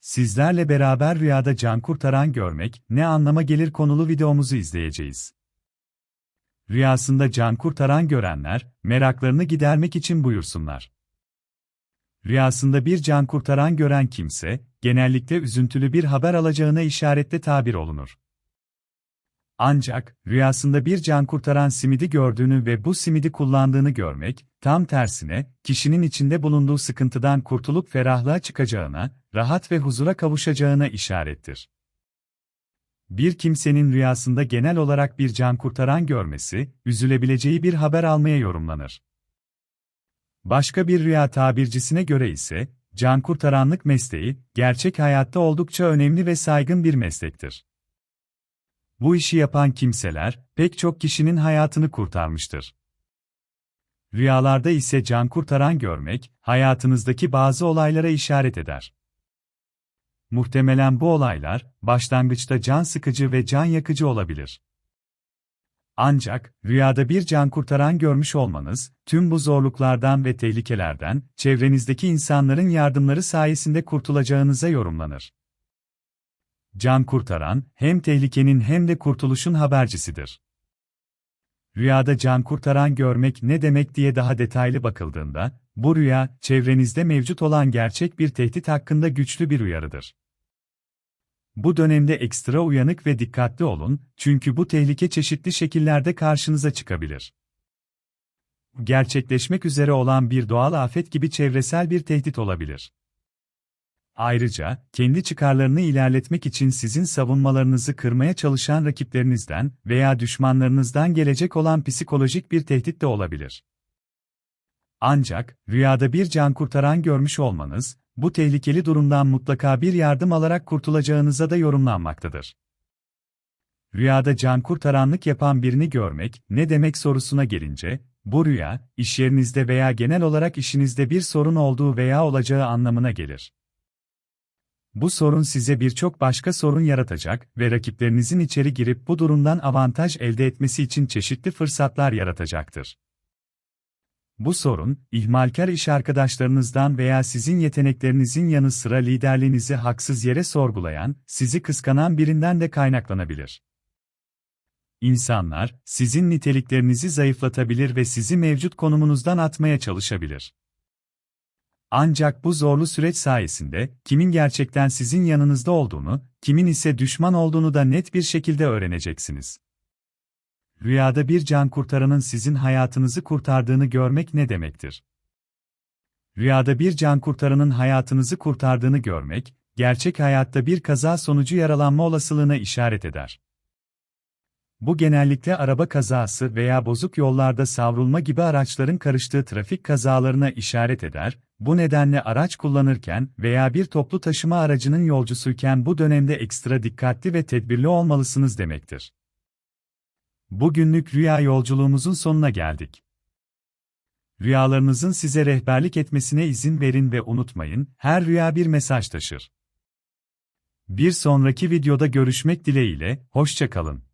sizlerle beraber rüyada can kurtaran görmek ne anlama gelir konulu videomuzu izleyeceğiz. Rüyasında can kurtaran görenler, meraklarını gidermek için buyursunlar. Rüyasında bir can kurtaran gören kimse, genellikle üzüntülü bir haber alacağına işaretle tabir olunur. Ancak, rüyasında bir can kurtaran simidi gördüğünü ve bu simidi kullandığını görmek, tam tersine, kişinin içinde bulunduğu sıkıntıdan kurtulup ferahlığa çıkacağına, rahat ve huzura kavuşacağına işarettir. Bir kimsenin rüyasında genel olarak bir can kurtaran görmesi, üzülebileceği bir haber almaya yorumlanır. Başka bir rüya tabircisine göre ise, can kurtaranlık mesleği, gerçek hayatta oldukça önemli ve saygın bir meslektir. Bu işi yapan kimseler, pek çok kişinin hayatını kurtarmıştır. Rüyalarda ise can kurtaran görmek, hayatınızdaki bazı olaylara işaret eder. Muhtemelen bu olaylar, başlangıçta can sıkıcı ve can yakıcı olabilir. Ancak, rüyada bir can kurtaran görmüş olmanız, tüm bu zorluklardan ve tehlikelerden, çevrenizdeki insanların yardımları sayesinde kurtulacağınıza yorumlanır. Can kurtaran, hem tehlikenin hem de kurtuluşun habercisidir. Rüyada can kurtaran görmek ne demek diye daha detaylı bakıldığında, bu rüya, çevrenizde mevcut olan gerçek bir tehdit hakkında güçlü bir uyarıdır. Bu dönemde ekstra uyanık ve dikkatli olun, çünkü bu tehlike çeşitli şekillerde karşınıza çıkabilir. Gerçekleşmek üzere olan bir doğal afet gibi çevresel bir tehdit olabilir. Ayrıca, kendi çıkarlarını ilerletmek için sizin savunmalarınızı kırmaya çalışan rakiplerinizden veya düşmanlarınızdan gelecek olan psikolojik bir tehdit de olabilir. Ancak, rüyada bir can kurtaran görmüş olmanız, bu tehlikeli durumdan mutlaka bir yardım alarak kurtulacağınıza da yorumlanmaktadır. Rüyada can kurtaranlık yapan birini görmek, ne demek sorusuna gelince, bu rüya, iş yerinizde veya genel olarak işinizde bir sorun olduğu veya olacağı anlamına gelir. Bu sorun size birçok başka sorun yaratacak ve rakiplerinizin içeri girip bu durumdan avantaj elde etmesi için çeşitli fırsatlar yaratacaktır. Bu sorun, ihmalkar iş arkadaşlarınızdan veya sizin yeteneklerinizin yanı sıra liderliğinizi haksız yere sorgulayan, sizi kıskanan birinden de kaynaklanabilir. İnsanlar, sizin niteliklerinizi zayıflatabilir ve sizi mevcut konumunuzdan atmaya çalışabilir. Ancak bu zorlu süreç sayesinde, kimin gerçekten sizin yanınızda olduğunu, kimin ise düşman olduğunu da net bir şekilde öğreneceksiniz. Rüyada bir can kurtaranın sizin hayatınızı kurtardığını görmek ne demektir? Rüyada bir can kurtaranın hayatınızı kurtardığını görmek, gerçek hayatta bir kaza sonucu yaralanma olasılığına işaret eder. Bu genellikle araba kazası veya bozuk yollarda savrulma gibi araçların karıştığı trafik kazalarına işaret eder, bu nedenle araç kullanırken veya bir toplu taşıma aracının yolcusuyken bu dönemde ekstra dikkatli ve tedbirli olmalısınız demektir. Bugünlük rüya yolculuğumuzun sonuna geldik. Rüyalarınızın size rehberlik etmesine izin verin ve unutmayın, her rüya bir mesaj taşır. Bir sonraki videoda görüşmek dileğiyle, hoşça kalın.